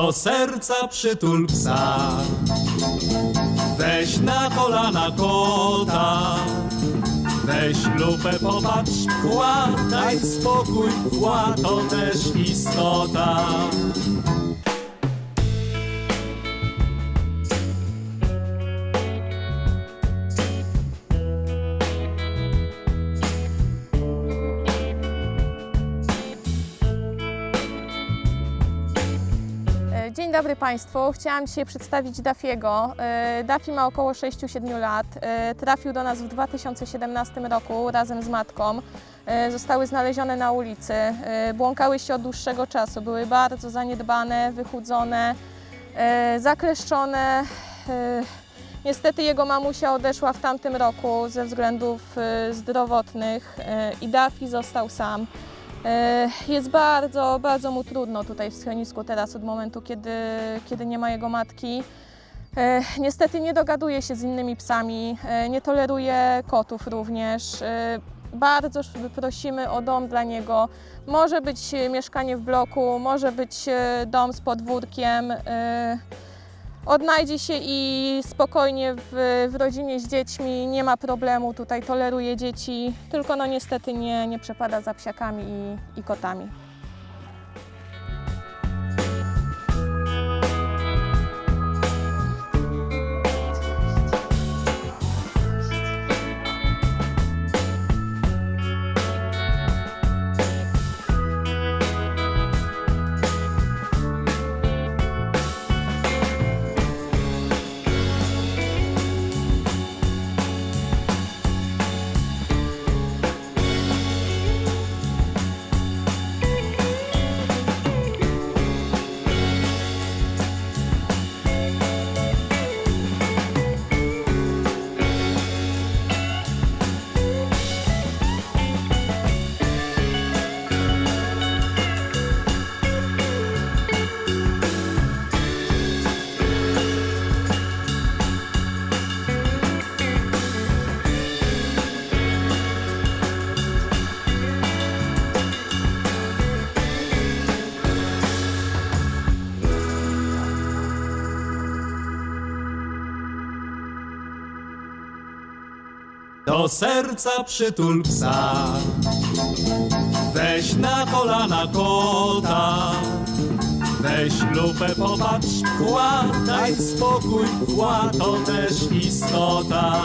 Do serca przytul psa Weź na kolana kota Weź lupę, popatrz, kła, daj spokój, kła to też istota. Dzień dobry Państwu. Chciałam dzisiaj przedstawić Dafiego. E, Dafi ma około 6-7 lat. E, Trafił do nas w 2017 roku razem z matką. E, Zostały znalezione na ulicy. Błąkały się od dłuższego czasu. Były bardzo zaniedbane, wychudzone, zakleszczone. Niestety jego mamusia odeszła w tamtym roku ze względów zdrowotnych i Dafi został sam. E, Jest bardzo, bardzo mu trudno tutaj w schronisku teraz od momentu, kiedy, kiedy nie ma jego matki. E, Niestety nie dogaduje się z innymi psami, e, nie toleruje kotów również. Bardzo prosimy o dom dla niego. Może być mieszkanie w bloku, może być dom z podwórkiem. Odnajdzie się i spokojnie w, w rodzinie z dziećmi, nie ma problemu, tutaj toleruje dzieci, tylko no niestety nie, nie przepada za psiakami i, i kotami. Do serca przytul psa. Weź na kolana kota. Weź lupę, popatrz, kła, daj spokój, kła to też istota.